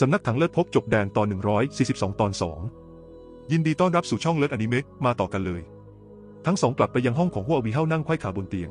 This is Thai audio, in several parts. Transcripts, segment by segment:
สำนักถังเลิศพบจบแดนตอน 142 ตอน 2 ยินดีต้อนรับสู่ช่องเลิศอนิเมะมาต่อกันเลย ทั้งสองกลับไปยังห้องของหัววีเฮานั่งไขว้ขาบนเตียง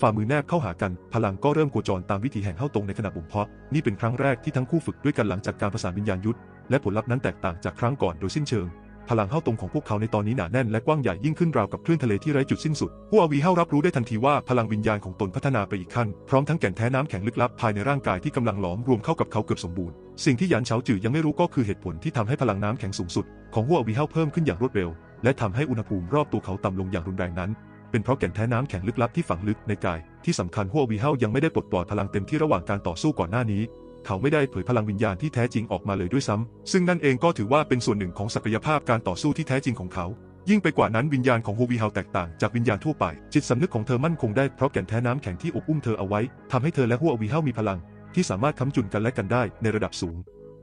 ฝ่ามือแนบเข้าหากัน พลังก็เริ่มโคจรตามวิถีแห่งเฮาตรงในขณะบ่มเพาะ นี่เป็นครั้งแรกที่ทั้งคู่ฝึกด้วยกันหลังจากการประสานวิญญาณยุทธและผลลัพธ์นั้นแตกต่างจากครั้งก่อนโดยสิ้นเชิง พลังเฮาตรงของพวกเขาในตอนนี้หนาแน่นและกว้างใหญ่ยิ่งขึ้นราวกับคลื่นทะเลที่ไร้จุดสิ้นสุดหัววีเฮารับรู้ได้ทันทีว่าพลังวิญญาณของตนพัฒนาไปอีกขั้น พร้อมทั้งแก่นแท้น้ำแข็งลึกลับภายในร่างกายที่กำลังหลอมรวมเข้ากับเขาเกือบสมบูรณ์ สิ่งที่หยานเฉาจือยังไม่รู้ก็คือเหตุผลที่ทำให้พลังน้ำแข็งสูงสุด ของหัววีเฮาเพิ่มขึ้นอย่างรวดเร็ว และทำให้อุณหภูมิรอบตัวเขาต่ำลงอย่างรุนแรงนั้น เป็นเพราะแก่นแท้น้ำแข็งลึกลับที่ฝังลึกในกาย ที่สำคัญหัววีเฮายังไม่ได้ปลดปล่อยพลังเต็มที่ระหว่างการต่อสู้ก่อนหน้านี้ เขาไม่ได้เผยพลังวิญญาณที่แท้จริงออกมาเลยด้วยซ้ำซึ่งนั่นเองก็ถือว่าเป็นส่วนหนึ่งของศักยภาพการต่อสู้ที่แท้จริงของเขายิ่งไปกว่านั้นวิญญาณของโฮวีเฮาแตกต่างจากวิญญาณทั่วไป จิตสำนึกของเธอมั่นคงได้เพราะแก่นแท้น้ำแข็งที่อบอุ้มเธอเอาไว้ทำให้เธอและฮัววีเฮามีพลัง ที่สามารถค้ำจุนกันและกันได้ในระดับสูง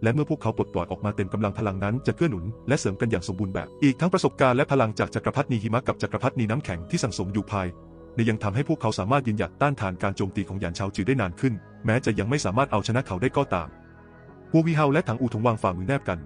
และเมื่อพวกเขาปลดปล่อยออกมาเต็มกำลังพลังนั้นจะเกื้อหนุนและเสริมกันอย่างสมบูรณ์แบบ อีกทั้งประสบการณ์และพลังจากจักรพรรดินีหิมะกับจักรพรรดินีน้ำแข็งที่สั่งสมอยู่ภายในยังทำให้พวกเขาสามารถยืนหยัดต้านทานการโจมตีของหยานชาวจือได้นานขึ้น แม้จะยังไม่สามารถเอาชนะเขาได้ก็ตามฮัววีเฮาและถังอูถงวางฝ่ามือแนบกัน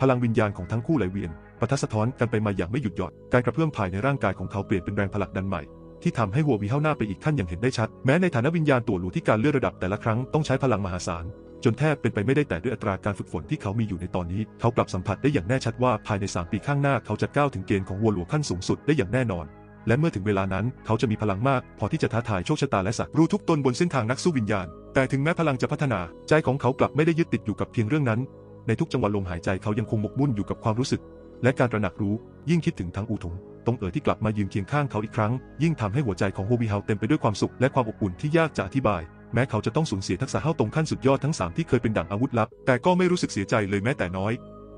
พลังวิญญาณของทั้งคู่ไหลเวียนปะทะสะท้อนกันไปมาอย่างไม่หยุดหย่อนการกระเพื่อมภายในร่างกายของเขาเปลี่ยนเป็นแรงผลักดันใหม่ ที่ทำให้หัววีเฮาหน้าไปอีกขั้นอย่างเห็นได้ชัด แม้ในฐานะวิญญาณตัวหลูที่การเลื่อนระดับแต่ละครั้งต้องใช้พลังมหาศาลจนแทบเป็นไปไม่ได้แต่ด้วยอัตราการฝึกฝนที่เขามีอยู่ในตอนนี้ เขากลับสัมผัสได้อย่างแน่ชัดว่าภายใน 3 ปีข้างหน้าเขาจะก้าวถึงเกณฑ์ของวัวหลวงขั้นสูงสุดได้อย่างแน่นอน และเมื่อถึงเวลานั้นเขาจะมีพลังมาก พอที่จะท้าทายโชคชะตาและสักรู้ทุกตนบนเส้นทางนักสู้วิญญาณ แต่ถึงแม้พลังจะพัฒนา ใจของเขากลับไม่ได้ยึดติดอยู่กับเพียงเรื่องนั้น ในทุกจังหวะลมหายใจเขายังคงหมกมุ่นอยู่กับความรู้สึก และการตระหนักรู้ยิ่งคิดถึงทั้งอูถง ตรงเอ๋อที่กลับมายืนเคียงข้างเขาอีกครั้ง ยิ่งทำให้หัวใจของโฮวีเฮาเต็มไปด้วยความสุขและความอบอุ่นที่ยากจะอธิบาย แม้เขาจะต้องสูญเสียทักษะเฮาตรงขั้นสุดยอดทั้ง 3 ที่เคยเป็นดั่งอาวุธลับ แต่ก็ไม่รู้สึกเสียใจเลยแม้แต่น้อย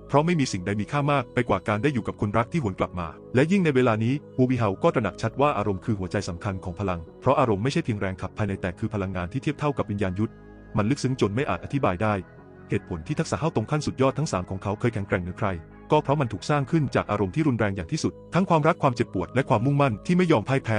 เพราะไม่มีสิ่งใดมีค่ามากไปกว่าการได้อยู่กับคนรักที่หวนกลับมา และยิ่งในเวลานี้ฮูวีเฮาก็ตระหนักชัดว่าอารมณ์คือหัวใจสำคัญของพลัง เพราะอารมณ์ไม่ใช่เพียงแรงขับภายในแต่คือพลังงานที่เทียบเท่ากับวิญญาณยุทธมันลึกซึ้งจนไม่อาจอธิบายได้ เหตุผลที่ทักษะเฮาตรงขั้นสุดยอดทั้งสามของเขาเคยแข็งแกร่งเหนือใคร ก็เพราะมันถูกสร้างขึ้นจากอารมณ์ที่รุนแรงอย่างที่สุด ทั้งความรักความเจ็บปวดและความมุ่งมั่นที่ไม่ยอมพ่ายแพ้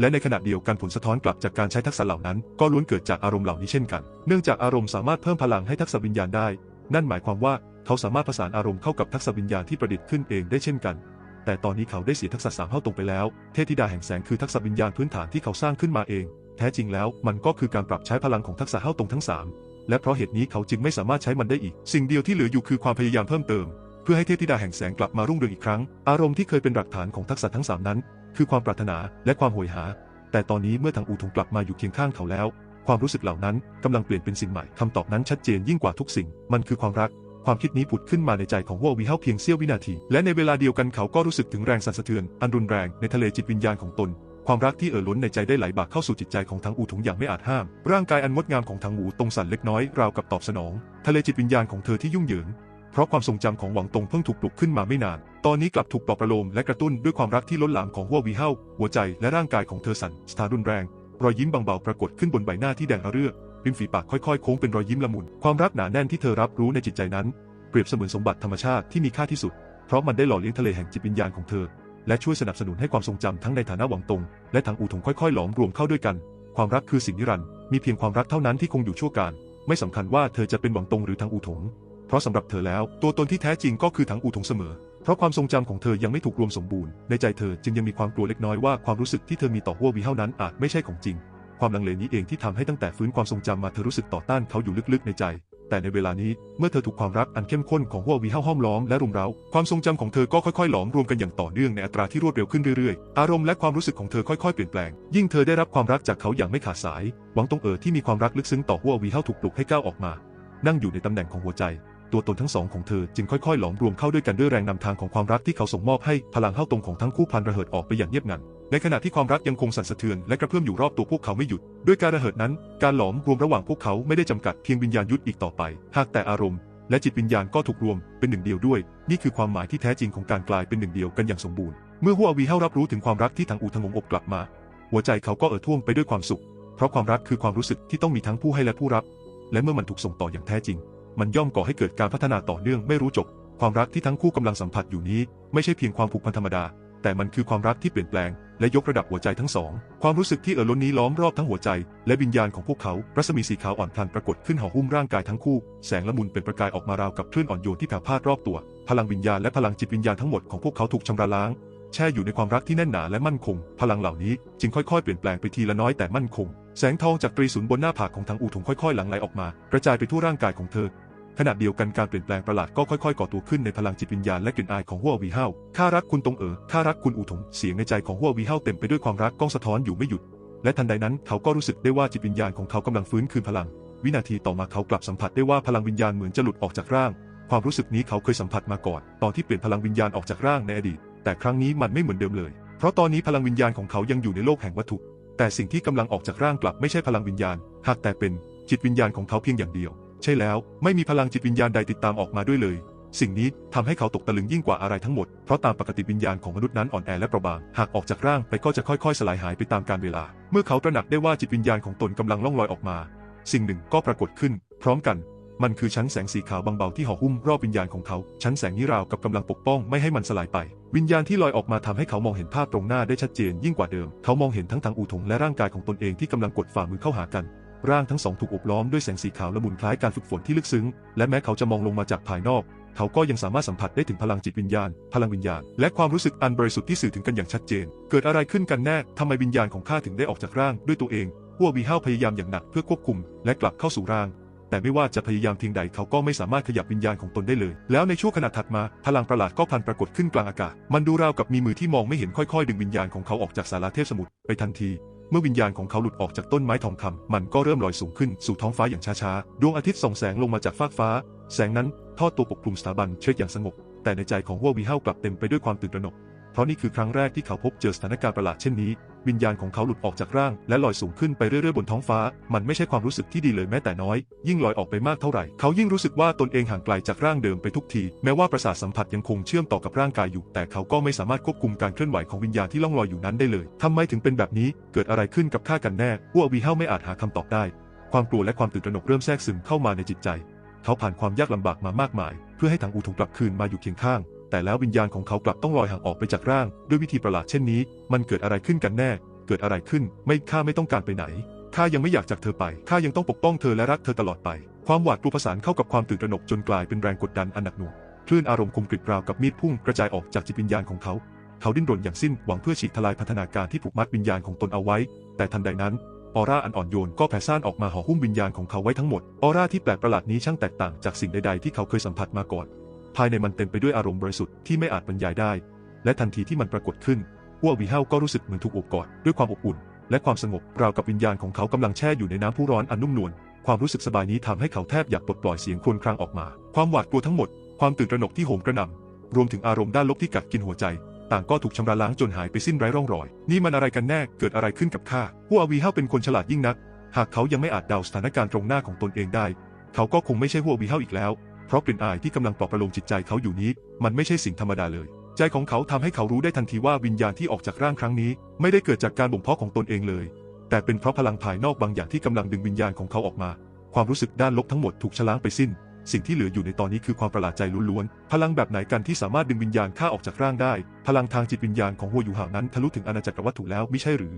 และในขณะเดียวกันผลสะท้อนกลับจากการใช้ทักษะเหล่านั้น ก็ล้วนเกิดจากอารมณ์เหล่านี้เช่นกัน เนื่องจากอารมณ์สามารถเพิ่มพลังให้ทักษะวิญญาณได้ นั่นหมายความว่าเขาสามารถผสานอารมณ์เข้ากับทักษะวิญญาณที่ประดิษฐ์ขึ้นเองได้เช่นกัน แต่ตอนนี้เขาได้เสียทักษะสามเท่าตรงไปแล้ว เทพธิดาแห่งแสงคือทักษะวิญญาณพื้นฐานที่เขาสร้างขึ้นมาเอง แท้จริงแล้วมันก็คือการปรับใช้พลังของทักษะเท่าตรงทั้งสามและเพราะเหตุนี้เขาจึงไม่สามารถใช้มันได้อีก สิ่งเดียวที่เหลืออยู่คือความพยายามเพิ่มเติม เพื่อให้เทพธิดาแห่งแสงกลับมารุ่งเรืองอีกครั้ง อารมณ์ที่เคยเป็นหลักฐานของทักษะทั้งสามนั้น คือความปรารถนาและความโหยหา แต่ตอนนี้เมื่อทางอูทงกลับมาอยู่เคียงข้างเขาแล้ว ความรู้สึกเหล่านั้นกำลังเปลี่ยนเป็นสิ่งใหม่คำตอบนั้นชัดเจนยิ่งกว่าทุกสิ่ง มันคือความรัก ความคิดนี้ผุดขึ้นมาในใจของวัววีเฮาเพียงเสี้ยววินาที และในเวลาเดียวกันเขาก็รู้สึกถึงแรงสั่นสะเทือนอันรุนแรงในทะเลจิตวิญญาณของตนความรักที่เอ่อล้นในใจได้ไหลบากเข้าสู่จิตใจของทางอูถงอย่างไม่อาจห้าม ร่างกายอันงดงามของทางอูตรงสั่นเล็กน้อยราวกับตอบสนอง ทะเลจิตวิญญาณของเธอที่ยุ่งเหยิง เพราะความทรงจำของหวังตงเพิ่งถูกปลุกขึ้นมาไม่นาน ตอนนี้กลับถูกปลอบประโลมและกระตุ้นด้วยความรักที่ล้นหลามของหัววีเฮาหัวใจและร่างกายของเธอสั่นสถานรุนแรง รอยยิ้มบางเบาปรากฏขึ้นบนใบหน้าที่แดงระเรื่อริมฝีปากค่อยๆโค้งเป็นรอยยิ้มละมุน ความรักหนาแน่นที่เธอรับรู้ในจิตใจนั้น เปรียบเสมือนสมบัติธรรมชาติที่มีค่าที่สุด เพราะมันได้หล่อเลี้ยงทะเลแห่งจิตวิญญาณของเธอ และช่วยสนับสนุนให้ความทรงจำทั้งในฐานะหวังตง และทางอู่ถงค่อยๆ หลอมรวมเข้าด้วยกัน ความรักคือสิ่งนิรันดร์มีเพียงความรักเท่านั้นที่คงอยู่ชั่วการ ไม่สำคัญว่าเธอจะเป็นหวังตงหรือทางอู่ถง ราะสำหรับเธอแล้ว ตัวตนที่แท้จริงก็คือทางอู่ถงเสมอ เพราะความทรงจำของเธอยังไม่ถูกรวมสมบูรณ์ ในใจเธอจึงยังมีความกลัวเล็กน้อยว่าความรู้สึกที่เธอมีต่อหัววีเฮานั้นอาจไม่ใช่ของจริง ความลังเลนี้เองที่ทำให้ตั้งแต่ฟื้นความทรงจำมาเธอรู้สึกต่อต้านเขาอยู่ลึกๆในใจ แต่ในเวลานี้เมื่อเธอถูกความรักอันเข้มข้นของหัววีเฮาห้อมล้อมและรุมเร้า ความทรงจำของเธอก็ค่อยๆหลอมรวมกันอย่างต่อเนื่องในอัตราที่รวดเร็วขึ้นเรื่อยๆ อารมณ์และความรู้สึกของเธอค่อยๆเปลี่ยนแปลง ยิ่งเธอได้รับความรักจากเขาอย่างไม่ขาดสาย หวังตงเอ๋อที่มีความรักลึกซึ้งต่อหัววีเฮาถูกปลุกให้ก้าวออกมา นั่งอยู่ในตำแหน่งของหัวใจ ตัวตนทั้งสองของเธอจึงค่อยๆ หลอมรวมเข้าด้วยกันด้วยแรงนำทางของความรักที่เขาส่งมอบให้พลังเฮาตรงของทั้งคู่พันระเหิดออกไปอย่างเงียบงันในขณะที่ความรักยังคงสั่นสะเทือนและกระเพื่อมอยู่รอบตัวพวกเขาไม่หยุด ด้วยการระเหิดนั้น การหลอมรวมระหว่างพวกเขาไม่ได้จำกัดเพียงวิญญาณยุทธอีกต่อไป หากแต่อารมณ์และจิตวิญญาณก็ถูกรวมเป็นหนึ่งเดียวด้วย นี่คือความหมายที่แท้จริงของการกลายเป็นหนึ่งเดียวกันอย่างสมบูรณ์ เมื่อหัววีเฮารับรู้ถึงความรักที่ทางอูทงงอบกลับมา หัวใจเขาก็เอ่อท่วมไปด้วยความสุข เพราะความรักคือความรู้สึกที่ต้องมีทั้งผู้ให้และผู้รับ และเมื่อมันถูกส่งต่ออย่างแท้จริง มันย่อมก่อให้เกิดการพัฒนาต่อเนื่องไม่รู้จบ ความรักที่ทั้งคู่กำลังสัมผัสอยู่นี้ ไม่ใช่เพียงความผูกพันธรรมดา แต่มันคือความรักที่เปลี่ยนแปลง และยกระดับหัวใจทั้งสอง ความรู้สึกที่เอ่อล้นนี้ล้อมรอบทั้งหัวใจ และวิญญาณของพวกเขา รัศมีสีขาวอ่อนพลันปรากฏขึ้นห่อหุ้มร่างกายทั้งคู่ แสงละมุนเป็นประกายออกมาราวกับคลื่นอ่อนโยนที่แผ่พาดรอบตัว พลังวิญญาณและพลังจิตวิญญาณทั้งหมดของพวกเขาถูกชำระล้างแช่อยู่ในความรักที่แน่นหนาและมั่นคง พลังเหล่านี้จึงค่อยๆ เปลี่ยนแปลงไปทีละน้อยแต่มั่นคง แสงทองจากตรีศูนย์บนหน้าผากของทางอูถงค่อยๆ หลั่งไหลออกมา กระจายไปทั่วร่างกายของเธอ ขณะเดียวกันการเปลี่ยนแปลงประหลาดก็ค่อยๆ ก่อตัวขึ้นในพลังจิตวิญญาณและกลิ่นอายของหัววีเฮาข้ารักคุณตรงเอ๋อข้ารักคุณอูถงเสียงในใจของหัววีเฮาเต็มไปด้วยความรักก้องสะท้อนอยู่ไม่หยุด และทันใดนั้นเขาก็รู้สึกได้ว่าจิตวิญญาณของเขากำลังฟื้นคืนพลัง วินาทีต่อมาเขากลับสัมผัสได้ว่าพลังวิญญาณเหมือนจะหลุดออกจากร่าง ความรู้สึกนี้เขาเคยสัมผัสมาก่อน ตอนที่เปลี่ยนพลังวิญญาณออกจากร่างในอดีต แต่ครั้งนี้มันไม่เหมือนเดิมเลย เพราะตอนนี้พลังวิญญาณของเขายังอยู่ในโลกแห่งวัตถุ แต่สิ่งที่กำลังออกจากร่างกลับไม่ใช่พลังวิญญาณ หากแต่เป็นจิตวิญญาณของเขาเพียงอย่างเดียว ใช่แล้วไม่มีพลังจิตวิญญาณใดติดตามออกมาด้วยเลย สิ่งนี้ทำให้เขาตกตะลึงยิ่งกว่าอะไรทั้งหมด เพราะตามปกติวิญญาณของมนุษย์นั้นอ่อนแอและเปราะบาง หากออกจากร่างไปก็จะค่อยๆ สลายหายไปตามกาลเวลา เมื่อเขาตระหนักได้ว่าจิตวิญญาณของตนกำลังล่องลอยออกมา สิ่งหนึ่งก็ปรากฏขึ้น พร้อมกันมันคือชั้นแสงสีขาวบางเบาที่ห่อหุ้มรอบวิญญาณของเขา ชั้นแสงนี้ราวกับกำลังปกป้องไม่ให้มันสลายไป วิญญาณที่ลอยออกมาทำให้เขามองเห็นภาพตรงหน้าได้ชัดเจนยิ่งกว่าเดิม เขามองเห็นทั้งทางอูถงและร่างกายของตนเองที่กำลังกดฝ่ามือเข้าหากัน ร่างทั้งสองถูกอบล้อมด้วยแสงสีขาวละมุนคล้ายการฝึกฝนที่ลึกซึ้ง และแม้เขาจะมองลงมาจากภายนอก เขาก็ยังสามารถสัมผัสได้ถึงพลังจิตวิญญาณ พลังวิญญาณ และความรู้สึกอันบริสุทธิ์ที่สื่อถึงกันอย่างชัดเจน เกิดอะไรขึ้นกันแน่ ทำไมวิญญาณของข้าถึงได้ออกจากร่างด้วยตัวเองหัววีเฮาพยายามอย่างหนักเพื่อควบคุม และกลับเข้าสู่ร่าง แต่ไม่ว่าจะพยายามเพียงใดเขาก็ไม่สามารถขยับวิญญาณของตนได้เลย แล้วในช่วงขณะถัดมา พลังประหลาดก็พันปรากฏขึ้นกลางอากาศ มันดูราวกับมีมือที่มองไม่เห็นค่อยๆ ดึงวิญญาณของเขาออกจากสาราเทพสมุทรไปทันที เมื่อวิญญาณของเขาหลุดออกจากต้นไม้ทองคำมันก็เริ่มลอยสูงขึ้นสู่ท้องฟ้าอย่างช้าๆ ดวงอาทิตย์ส่องแสงลงมาจากฟากฟ้า แสงนั้นทอดตัวปกคลุมสถาบันเชดอย่างสงบ แต่ในใจของหัววีเฮากลับเต็มไปด้วยความตื่นตระหนก เพราะนี่คือครั้งแรกที่เขาพบเจอสถานการณ์ประหลาดเช่นนี้ วิญญาณของเขาหลุดออกจากร่าง และลอยสูงขึ้นไปเรื่อยๆบนท้องฟ้า มันไม่ใช่ความรู้สึกที่ดีเลยแม้แต่น้อย ยิ่งลอยออกไปมากเท่าไหร่ เขายิ่งรู้สึกว่าตนเองห่างไกลจากร่างเดิมไปทุกที แม้ว่าประสาทสัมผัสยังคงเชื่อมต่อกับร่างกายอยู่ แต่เขาก็ไม่สามารถควบคุมการเคลื่อนไหวของวิญญาณที่ล่องลอยอยู่นั้นได้เลยทำไมถึงเป็นแบบนี้ เกิดอะไรขึ้นกับข้ากันแน่พวกวีเฮาไม่อาจหาคำตอบได้ ความกลัวและความตื่นตระหนกเริ่มแทรกซึมเข้ามาในจิตใจ เขาผ่านความยากลำบากมามากมาย เพื่อให้ทางอูถูกกลับคืนมาอยู่เคียงข้าง แต่แล้ววิญญาณของเขากลับต้องลอยห่างออกไปจากร่าง ด้วยวิธีประหลาดเช่นนี้ มันเกิดอะไรขึ้นกันแน่ เกิดอะไรขึ้น ไม่ข้าไม่ต้องการไปไหนข้ายังไม่อยากจากเธอไปข้ายังต้องปกป้องเธอและรักเธอตลอดไป ความหวาดกลัวผสานเข้ากับความตื่นตระหนกจนกลายเป็นแรงกดดันอันหนักหน่วงคลื่นอารมณ์คมกริบราวกับมีดพุ่งกระจายออกจากจิตวิญญาณของเขา เขาดิ้นรนอย่างสิ้นหวังเพื่อฉีกทลายพันธนาการที่ผูกมัดวิญญาณของตนเอาไว้ แต่ทันใดนั้นออร่าอันอ่อนโยนก็แผ่ซ่านออกมาห่อหุ้มวิญญาณของเขาไว้ทั้งหมด ออร่าที่แปลกประหลาดนี้ช่างแตกต่างจากสิ่งใดๆที่เขาเคยสัมผัสมาก่อน ภายในมันเต็มไปด้วยอารมณ์บริสุทธิ์ที่ไม่อาจบรรยายได้ และทันทีที่มันปรากฏขึ้นพวกวีเฮาก็รู้สึกเหมือนถูกโอบกอดด้วยความอบอุ่น และความสงบราวกับวิญญาณของเขากำลังแช่อยู่ในน้ำพุร้อนอันนุ่มนวลความรู้สึกสบายนี้ทำให้เขาแทบอยากปลดปล่อยเสียงครวญครางออกมา ความหวาดกลัวทั้งหมด ความตื่นตระหนกที่โหมกระหน่ำรวมถึงอารมณ์ด้านลบที่กัดกินหัวใจ ต่างก็ถูกชำระล้างจนหายไปสิ้นไร้ร่องรอย นี่มันอะไรกันแน่ เกิดอะไรขึ้นกับข้าผู้อาวีเฮาเป็นคนฉลาดยิ่งนัก หากเขายังไม่อาจเดาสถานการณ์ตรงหน้าของตนเองได้ เขาก็คงไม่ใช่หัววีเฮาอีกแล้ว ราะกลิ่นอายที่กำลังปลอบประโลมจิตใจเขาอยู่นี้ มันไม่ใช่สิ่งธรรมดาเลย ใจของเขาทำให้เขารู้ได้ทันทีว่าวิญญาณที่ออกจากร่างครั้งนี้ ไม่ได้เกิดจากการบ่มเพาะของตนเองเลย แต่เป็นเพราะพลังภายนอกบางอย่างที่กำลังดึงวิญญาณของเขาออกมา ความรู้สึกด้านลบทั้งหมดถูกชะล้างไปสิ้น สิ่งที่เหลืออยู่ในตอนนี้คือความประหลาดใจล้วนๆ พลังแบบไหนกันที่สามารถดึงวิญญาณข้าออกจากร่างได้ พลังทางจิตวิญญาณของหัวอยู่ห่างนั้นทะลุถึงอาณาจักรวัตถุแล้วมิใช่หรือ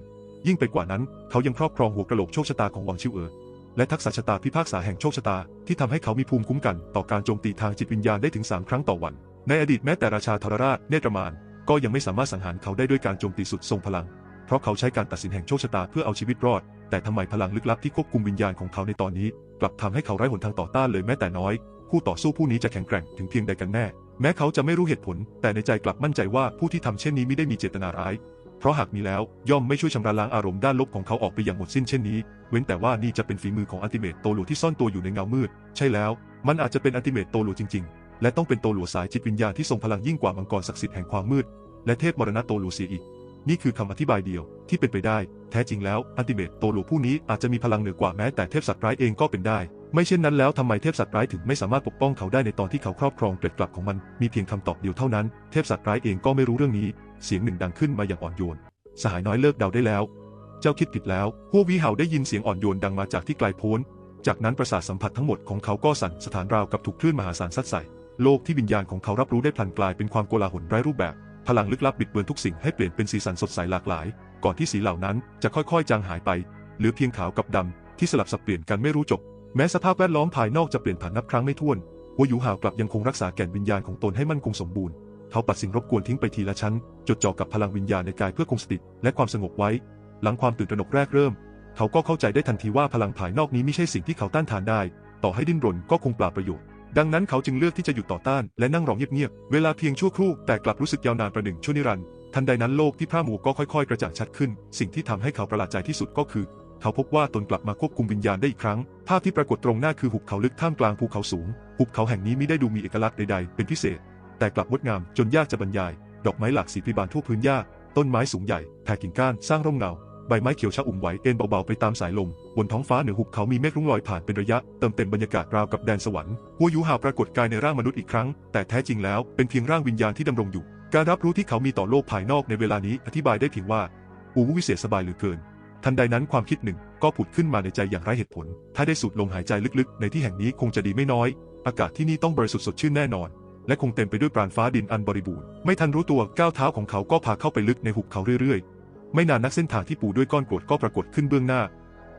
ยิ่งไปกว่านั้น เขายังครอบครองหัวกระโหลกโชคชะตาของวังชิวเอ๋อ และทักษะชะตาพิพากษาแห่งโชคชะตา ที่ทำให้เขามีภูมิคุ้มกัน ต่อการโจมตีทางจิตวิญญาณได้ถึง 3 ครั้งต่อวัน ในอดีตแม้แต่ราชาทรราชเนตรมาน ก็ยังไม่สามารถสังหารเขาได้ด้วยการโจมตีสุดทรงพลัง เพราะเขาใช้การตัดสินแห่งโชคชะตาเพื่อเอาชีวิตรอด แต่ทำไมพลังลึกลับที่ควบคุมวิญญาณของเขาในตอนนี้ กลับทำให้เขาไร้หนทางต่อต้านเลยแม้แต่น้อย คู่ต่อสู้ผู้นี้จะแข็งแกร่งถึงเพียงใดกันแน่ แม้เขาจะไม่รู้เหตุผล แต่ในใจกลับมั่นใจว่าผู้ที่ทำเช่นนี้ไม่ได้มีเจตนาร้าย เพราะหากมีแล้วย่อมไม่ช่วยชำระล้างอารมณ์ด้านลบของเขาออกไปอย่างหมดสิ้นเช่นนี้ เว้นแต่ว่านี่จะเป็นฝีมือของอัลติเมตโตหลูที่ซ่อนตัวอยู่ในเงามืด ใช่แล้ว มันอาจจะเป็นอัลติเมตโตหลูจริง ๆ และต้องเป็นโตหลูสายจิตวิญญาณที่ทรงพลังยิ่งกว่ามังกรศักดิ์สิทธิ์แห่งความมืด และเทพมรณะโตหลูเสียอีก นี่คือคำอธิบายเดียวที่เป็นไปได้ แท้จริงแล้วอัลติเมตโตหลูผู้นี้อาจจะมีพลังเหนือกว่าแม้แต่เทพสัตว์ร้ายเองก็เป็นได้ ไม่เช่นนั้นแล้วทำไมเทพสัตว์ร้ายถึงไม่สามารถปกป้องเขาได้ในตอนที่เขาครอบครองเกล็ดกลับของมัน มีเพียงคำตอบเดียวเท่านั้น เทพสัตว์ร้ายเองก็ไม่รู้เรื่องนี้ เสียงหนึ่งดังขึ้นมาอย่างอ่อนโยน สหายน้อยเลิกเดาได้แล้ว เจ้าคิดผิดแล้วหัววีเห่าได้ยินเสียงอ่อนโยนดังมาจากที่ไกลโพ้น จากนั้นประสาทสัมผัสทั้งหมดของเขาก็สั่นสถานราวกับถูกคลื่นมหาศาลซัดใส่ โลกที่วิญญาณของเขารับรู้ได้พลันกลายเป็นความโกลาหลไร้รูปแบบ พลังลึกลับบิดเบือนทุกสิ่งให้เปลี่ยนเป็นสีสันสดใสหลากหลาย ก่อนที่สีเหล่านั้นจะค่อยๆ จางหายไป เหลือเพียงขาวกับดำที่สลับสับเปลี่ยนกันไม่รู้จบ แม้สภาพแวดล้อมภายนอกจะเปลี่ยนผ่านนับครั้งไม่ถ้วนหัวหยูห่าวกลับยังคงรักษาแก่นวิญญาณของตนให้มั่นคงสมบูรณ์ เขาปัดสิ่งรบกวนทิ้งไปทีละชั้น จดจ่อกับพลังวิญญาณในกายเพื่อคงสติและความสงบไว้ หลังความตื่นตระหนกแรกเริ่ม เขาก็เข้าใจได้ทันทีว่าพลังภายนอกนี้ไม่ใช่สิ่งที่เขาต้านทานได้ ต่อให้ดิ้นรนก็คงเปล่าประโยชน์ ดังนั้นเขาจึงเลือกที่จะหยุดต่อต้านและนั่งรอเงียบๆ เวลาเพียงชั่วครู่แต่กลับรู้สึกยาวนานประหนึ่งชั่วนิรันดร์ ทันใดนั้นโลกที่พร่ามัวก็ค่อยๆ กระจ่างชัดขึ้น สิ่งที่ทำให้เขาประหลาดใจที่สุดก็คือ เขาพบว่าตนกลับมาควบคุมวิญญาณได้อีกครั้ง ภาพที่ปรากฏตรงหน้าคือหุบเขาลึกท่ามกลางภูเขาสูง หุบเขาแห่งนี้ไม่ได้ดูมีเอกลักษณ์ใดๆ เป็นพิเศษ แต่กลับงดงามจนยากจะบรรยาย ดอกไม้หลากสีพิบานทั่วพื้นหญ้า ต้นไม้สูงใหญ่แผ่กิ่งก้านสร้างร่มเงา ใบไม้เขียวชะอุ่มไหวเอ็นเบาๆไปตามสายลม บนท้องฟ้าเหนือหุบเขามีเมฆรุ้งลอยผ่านเป็นระยะ เติมเต็มบรรยากาศราวกับแดนสวรรค์หัวยูหาวปรากฏกายในร่างมนุษย์อีกครั้ง แต่แท้จริงแล้วเป็นเพียงร่างวิญญาณที่ดำรงอยู่ การรับรู้ที่เขามีต่อโลกภายนอกในเวลานี้อธิบายได้เพียงว่าอูวิเศษสบายเหลือเกิน ทันใดนั้นความคิดหนึ่งก็ผุดขึ้นมาในใจอย่างไร้เหตุผล ถ้าได้สูดลมหายใจลึกๆ ในที่แห่งนี้คงจะดีไม่น้อย อากาศที่นี่ต้องบริสุทธิ์สดชื่นแน่นอน และคงเต็มไปด้วยปราณฟ้าดินอันบริบูรณ์ไม่ทันรู้ตัวก้าวเท้าของเขาก็พาเข้าไปลึกในหุบเขาเรื่อยๆ ไม่นานนักเส้นทางที่ปูด้วยก้อนกรวดก็ปรากฏขึ้นเบื้องหน้า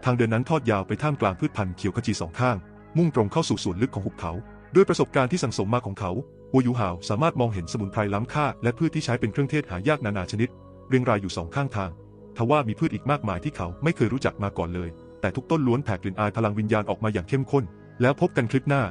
ทางเดินนั้นทอดยาวไปท่ามกลางพืชพันธุ์เขียวขจีสองข้าง มุ่งตรงเข้าสู่ส่วนลึกของหุบเขา ด้วยประสบการณ์ที่สั่งสมมาของเขาหัวยูหาวสามารถมองเห็นสมุนไพรล้ำค่า และพืชที่ใช้เป็นเครื่องเทศหายากนานาชนิด เรียงรายอยู่สองข้างทางทว่ามีพืชอีกมากมายที่เขาไม่เคยรู้จักมาก่อนเลย แต่ทุกต้นล้วนแผ่กลิ่นอายพลังวิญญาณออกมาอย่างเข้มข้น แล้วพบกันคลิปหน้า